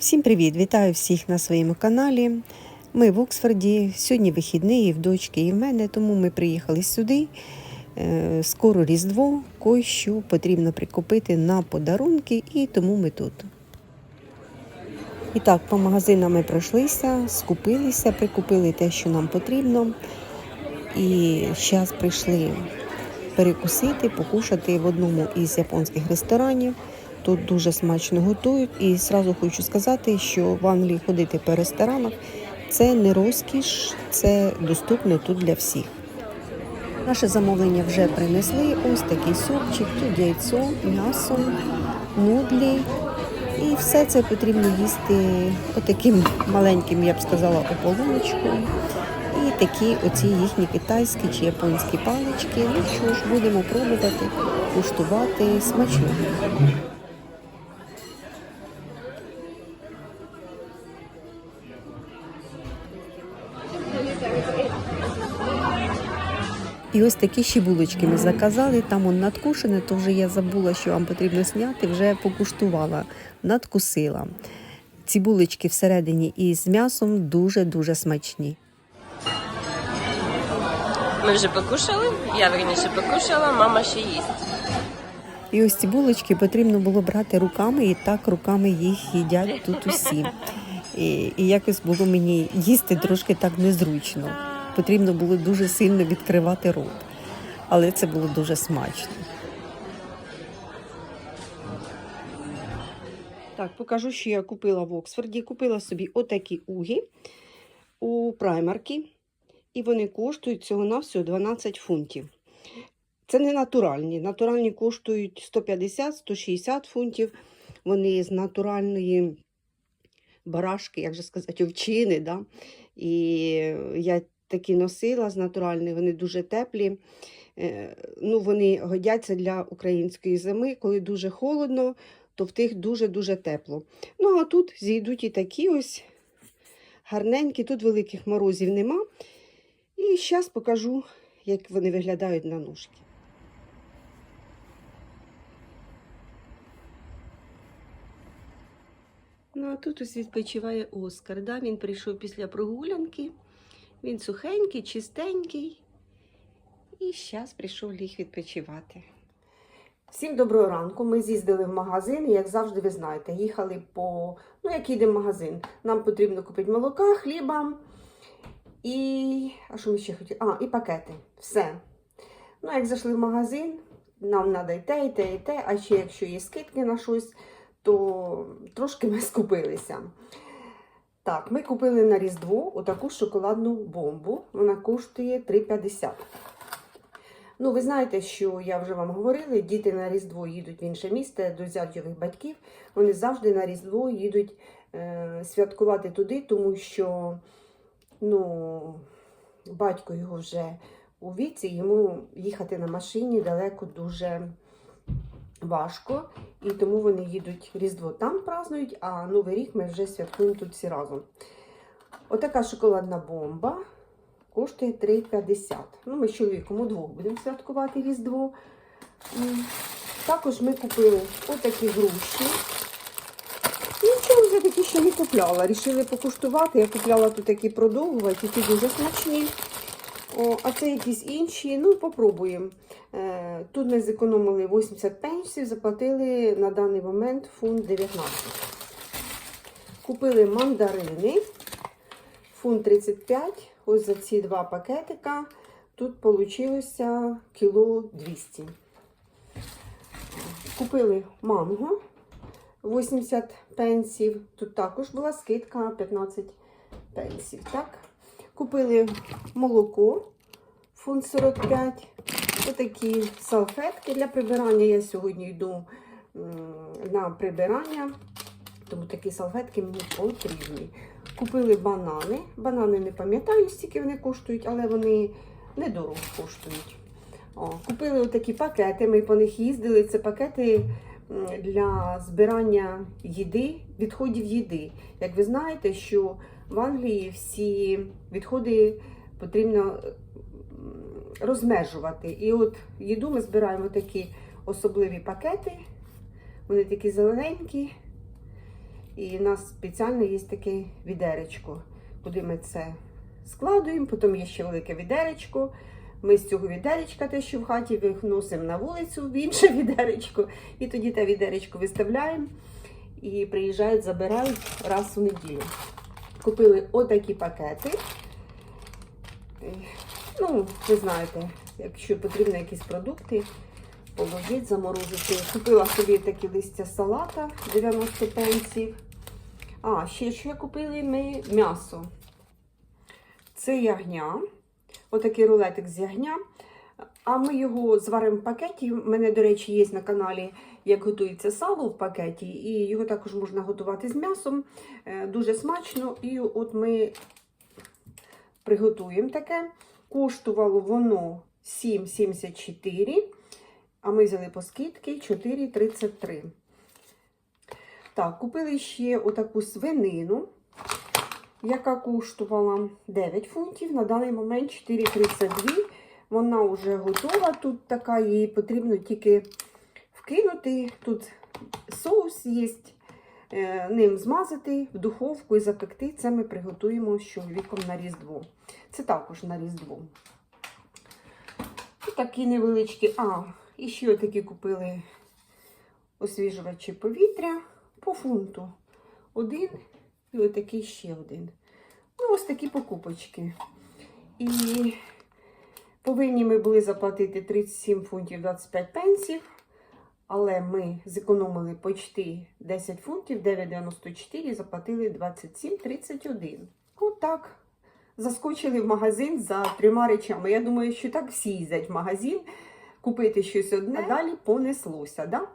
Всім привіт! Вітаю всіх на своєму каналі. Ми в Оксфорді. Сьогодні вихідний і в дочки, і в мене, тому ми приїхали сюди. Е, Скоро Різдво, кое-що потрібно прикупити на подарунки, і тому ми тут. І так, по магазинам ми пройшлися, скупилися, прикупили те, що нам потрібно. І зараз прийшли перекусити, покушати в одному із японських ресторанів. Тут дуже смачно готують. І зразу хочу сказати, що в Англії ходити по ресторанах це не розкіш, це доступно тут для всіх. Наше замовлення вже принесли. Ось такий супчик, тут яйцо, м'ясо, нудлі. І все це потрібно їсти отаким маленьким, я б сказала, ополоночком. І такі оці їхні китайські чи японські палички. Ну що ж, будемо пробувати, куштувати смачно. І ось такі ще булочки ми заказали. Там он надкушене, то вже я забула, що вам потрібно зняти, вже покуштувала, надкусила. Ці булочки всередині із м'ясом дуже-дуже смачні. Ми вже покушали, я верніше покушала, мама ще їсть. І ось ці булочки потрібно було брати руками, і так руками їх їдять тут усі. І, і якось було мені їсти трошки так незручно. Потрібно було дуже сильно відкривати рот. Але це було дуже смачно. Так, покажу, що я купила в Оксфорді. Купила собі отакі угі у праймарки. І вони коштують всього-навсього 12 фунтів. Це не натуральні. Натуральні коштують 150-160 фунтів. Вони з натуральної барашки, як же сказати, овчини. Да? І я такі носила з натуральної, вони дуже теплі. Е, Ну, вони годяться для української зими, коли дуже холодно, то в тих дуже-дуже тепло. Ну, а тут зійдуть і такі ось гарненькі, тут великих морозів нема. І зараз покажу, як вони виглядають на ножки. Ну, а тут ось відпочиває Оскар. Да? Він прийшов після прогулянки. Він сухенький, чистенький. І зараз прийшов ліг відпочивати. Всім доброго ранку. Ми з'їздили в магазин, і, як завжди, ви знаєте, їхали по. Ну, як їде магазин. Нам потрібно купити молока, хліба і. А що ми ще хотіли? А, і пакети. Все. Ну, як зайшли в магазин, нам треба і те, і те, і те, а ще якщо є скидки на щось, то трошки ми скупилися. Так, ми купили на Різдво отаку шоколадну бомбу. Вона коштує 3,50. Ну, ви знаєте, що я вже вам говорила, діти на Різдво їдуть в інше місце до зятьових батьків. Вони завжди на Різдво їдуть е, святкувати туди, тому що ну, батько його вже у віці, йому їхати на машині далеко дуже важко. І тому вони їдуть Різдво там празднують, а Новий рік ми вже святкуємо тут всі разом. Отака шоколадна бомба коштує 3,50. Ну, ми з чоловіком удвох будемо святкувати Різдво. Також ми купили отакі груші. Нічого вже такі ще не купляла. Рішили покуштувати. Я купляла тут такі продовгуваті, ті дуже смачні. О, а це якісь інші. Ну, попробуємо. Е, Тут ми зекономили 80 пенсів, заплатили на даний момент фунт 19. Купили мандарини. Фунт 35. Ось за ці два пакетика. Тут вийшло кіло 200. Купили манго 80 пенсів. Тут також була скидка 15 пенсів. Так? Купили молоко фунт 45. Отакі салфетки для прибирання. Я сьогодні йду на прибирання, тому такі салфетки мені потрібні. Купили банани. Банани не пам'ятаю, скільки вони коштують, але вони недорого коштують. О, купили отакі пакети, ми по них їздили. Це пакети для збирання їди, відходів їди. Як ви знаєте, що в Англії всі відходи потрібно розмежувати. І от їду ми збираємо такі особливі пакети. Вони такі зелененькі. І у нас спеціально є таке відеречко, куди ми це складуємо. Потім є ще велике відеречко. Ми з цього відеречка, те, що в хаті виносимо на вулицю в інше відеречко. І тоді те відеречко виставляємо і приїжджають, забирають раз у неділю. Купили отакі пакети. Ну, ви знаєте, якщо потрібні якісь продукти, положіть, заморозити. Купила собі такі листя салата 90 пенсів. А, ще що купили ми м'ясо. Це ягня. Отакий рулетик з ягня. А ми його зваримо в пакеті. У мене, до речі, є на каналі, як готується сало в пакеті, і його також можна готувати з м'ясом. Е, Дуже смачно. І от ми приготуємо таке. Коштувало воно 7,74, а ми взяли по скидки 4,33. Так, купили ще отаку свинину, яка коштувала 9 фунтів. На даний момент 4,32. Вона вже готова. Тут така, її потрібно тільки вкинути. Тут соус є, е, ним змазати в духовку і запекти. Це ми приготуємо з чоловіком на Різдво. Це також на Різдво. І такі невеличкі. А, і ще такі купили освіжувачі повітря по фунту. Один і отакий ще один. Ну, ось такі покупочки. І повинні ми були заплатити 37 фунтів 25 пенсів. Але ми зекономили почти 10 фунтів, 9,94 заплатили 27,31. Отак. Заскочили в магазин за трьома речами. Я думаю, що так всі їздять в магазин купити щось одне, а далі понеслося. Да?